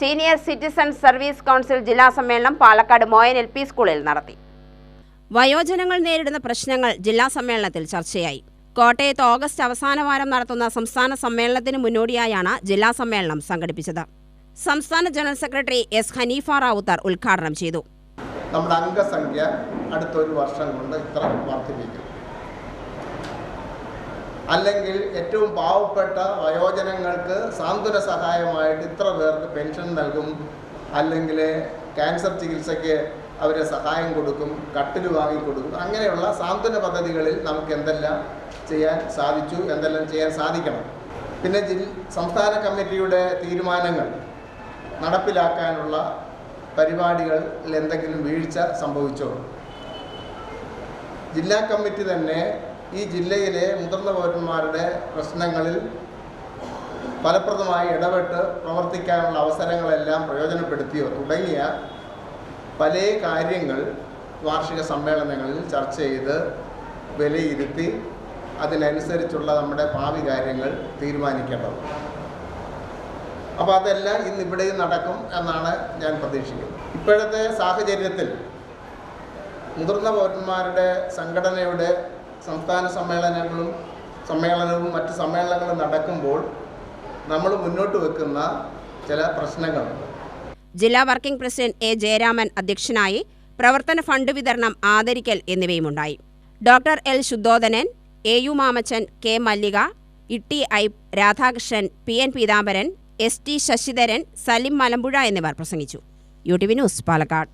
Senior citizen service council ജില്ലാ സമ്മേളനം Palakkad Moyan L P സ്കൂളിൽ നടത്തി. വയോജനങ്ങൾ നേരിടുന്ന പ്രശ്നങ്ങൾ ജില്ലാ സമ്മേളനത്തിൽ ചർച്ചയായി. കോട്ടയത്ത് ഓഗസ്റ്റ് അവസാന വാരം നടത്തുന്ന സംസ്ഥാന സമ്മേളനത്തിന് മുന്നോടിയായാണ് ജില്ലാ സമ്മേളനം സംഘടിപ്പിച്ചത്. സംസ്ഥാന general secretary S Haneefa Rawther ഉദ്ഘാടനം ചെയ്തു. നമ്മുടെ അംഗസംഖ്യ അടുത്ത ഒരു വർഷം കൊണ്ട് ഇത്ര വർദ്ധിപ്പിക്കും. അല്ലെങ്കിൽ ഏറ്റവും പാവപ്പെട്ട വയോജനങ്ങൾക്ക് സാന്ത്വന സഹായമായിട്ട് ഇത്ര പേർക്ക് പെൻഷൻ നൽകും. അല്ലെങ്കിൽ ക്യാൻസർ ചികിത്സയ്ക്ക് അവരെ സഹായം കൊടുക്കും കട്ടിൽ വാങ്ങിക്കൊടുക്കും അങ്ങനെയുള്ള സാന്ത്വന പദ്ധതികളിൽ നമുക്ക് എന്തെല്ലാം ചെയ്യാൻ സാധിച്ചു എന്തെല്ലാം ചെയ്യാൻ സാധിക്കണം. പിന്നെ ജിൽ സംസ്ഥാന കമ്മിറ്റിയുടെ തീരുമാനങ്ങൾ നടപ്പിലാക്കാനുള്ള പരിപാടികളിൽ എന്തെങ്കിലും വീഴ്ച സംഭവിച്ചോ? ജില്ലാ കമ്മിറ്റി തന്നെ ഈ ജില്ലയിലെ മുതിർന്ന പൗരന്മാരുടെ പ്രശ്നങ്ങളിൽ ഫലപ്രദമായി ഇടപെട്ട് പ്രവർത്തിക്കാനുള്ള അവസരങ്ങളെല്ലാം പ്രയോജനപ്പെടുത്തിയോ തുടങ്ങിയ പല കാര്യങ്ങൾ വാർഷിക സമ്മേളനങ്ങളിൽ ചർച്ച ചെയ്ത് വിലയിരുത്തി അതിനനുസരിച്ചുള്ള നമ്മുടെ ഭാവി കാര്യങ്ങൾ തീരുമാനിക്കേണ്ടത്. അപ്പോൾ അതെല്ലാം ഇന്ന് ഇവിടെയും നടക്കും എന്നാണ് ഞാൻ പ്രതീക്ഷിക്കുന്നത്. ഇപ്പോഴത്തെ സാഹചര്യത്തിൽ മുതിർന്ന പൗരന്മാരുടെ സംഘടനയുടെ സംസ്ഥാന സമ്മേളനങ്ങളും സമ്മേളനവും മറ്റ് സമ്മേളനങ്ങളും നടക്കുമ്പോൾ നമ്മൾ മുന്നോട്ട് വെക്കുന്ന ചില പ്രശ്നങ്ങളുണ്ട് ജില്ലാ വർക്കിംഗ് പ്രസിഡന്റ് എ ജയരാമൻ അധ്യക്ഷനായി പ്രവർത്തന ഫണ്ട് വിതരണം ആദരിക്കൽ എന്നിവയുമുണ്ടായി. Doctor L Suddhodanan A U Mamachan K Mallika Itty I Radhakrishnan P N Peethambaran S T Sasidharan Salim Malampuzha എന്നിവർ പ്രസംഗിച്ചു. U T V news Palakkad.